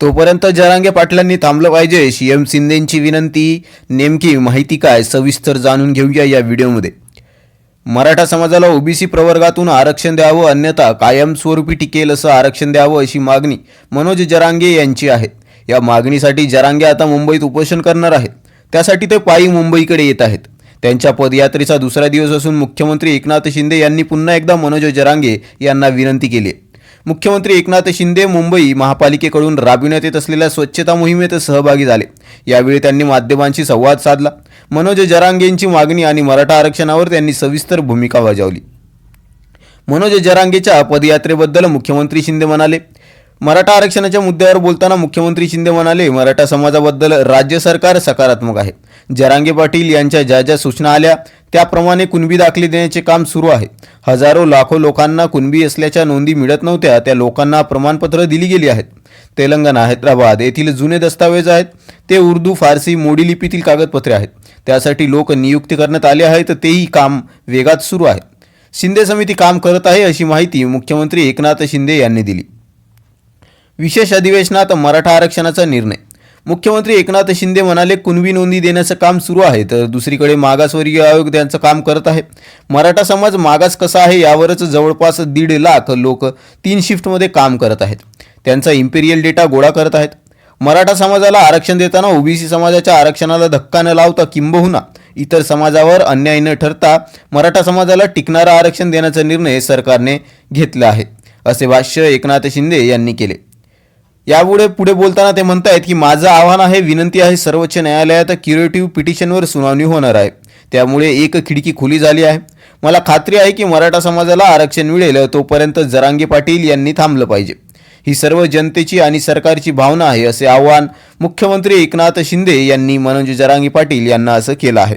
तोपर्यंत जरांगे पाटलांनी थांबलं पाहिजे. सी एम शिंदेंची विनंती नेमकी माहिती काय सविस्तर जाणून घेऊया या व्हिडिओमध्ये. मराठा समाजाला ओबीसी प्रवर्गातून आरक्षण द्यावं अन्यथा कायमस्वरूपी टिकेल असं आरक्षण द्यावं अशी मागणी मनोज जरांगे यांची आहे. या मागणीसाठी जरांगे आता मुंबईत उपोषण करणार आहेत. त्यासाठी ते पायी मुंबईकडे येत आहेत. त्यांच्या पदयात्रेचा दुसरा दिवस असून मुख्यमंत्री एकनाथ शिंदे यांनी पुन्हा एकदा मनोज जरांगे यांना विनंती केली आहे. मुख्यमंत्री एकनाथ शिंदे मुंबई महापालिकेकडून राबविण्यात येत असलेल्या स्वच्छता मोहिमेत सहभागी झाले. यावेळी त्यांनी माध्यमांशी संवाद साधला. मनोज जरांगेंची मागणी आणि मराठा आरक्षणावर त्यांनी सविस्तर भूमिका बजावली. मनोज जरांगेच्या पदयात्रेबद्दल मुख्यमंत्री शिंदे म्हणाले मराठा आरक्षणाच्या मुद्द्यावर बोलताना मुख्यमंत्री शिंदे म्हणाले मराठा समाजाबद्दल राज्य सरकार सकारात्मक आहे. जरांगे पाटील यांच्या ज्या ज्या सूचना आल्या त्याप्रमाणे कुणबी दाखले देण्याचे काम सुरू आहे. हजारो लाखो लोकांना कुणबी असल्याच्या नोंदी मिळत नव्हत्या त्या लोकांना प्रमाणपत्र दिली गेली आहेत. तेलंगणा हैदराबाद येथील जुने दस्तावेज आहेत. ते उर्दू फारसी मोडी लिपीतील कागदपत्रे आहेत. त्यासाठी लोक नियुक्ती करण्यात आले आहेत तेही काम वेगात सुरू आहे. शिंदे समिती काम करत आहे अशी माहिती मुख्यमंत्री एकनाथ शिंदे यांनी दिली. विशेष अधिवेशनात मराठा आरक्षणाचा निर्णय. मुख्यमंत्री एकनाथ शिंदे म्हणाले कुणबी नोंदी देण्याचं काम सुरू आहे तर दुसरीकडे मागासवर्गीय आयोग त्यांचं काम करत आहे. मराठा समाज मागास कसा आहे यावरच जवळपास दीड लाख लोक तीन शिफ्टमध्ये काम करत आहेत. त्यांचा इम्पेरियल डेटा गोळा करत आहेत. मराठा समाजाला आरक्षण देताना ओबीसी समाजाच्या आरक्षणाला धक्का न लावता किंबहुना इतर समाजावर अन्याय न ठरता मराठा समाजाला टिकणारं आरक्षण देण्याचा निर्णय सरकारने घेतला आहे असे भाष्य एकनाथ शिंदे यांनी केले. यापुढे पुढे बोलताना ते म्हणतायत की माझं आव्हान आहे विनंती आहे सर्वोच्च न्यायालयात क्युरेटिव्ह पिटिशनवर सुनावणी होणार आहे. त्यामुळे एक खिडकी खुली झाली आहे. मला खात्री आहे की मराठा समाजाला आरक्षण मिळेल. तोपर्यंत जरांगे पाटील यांनी थांबलं पाहिजे. ही सर्व जनतेची आणि सरकारची भावना आहे असे आव्हान मुख्यमंत्री एकनाथ शिंदे यांनी मनोज जरांगे पाटील यांना असं केलं आहे.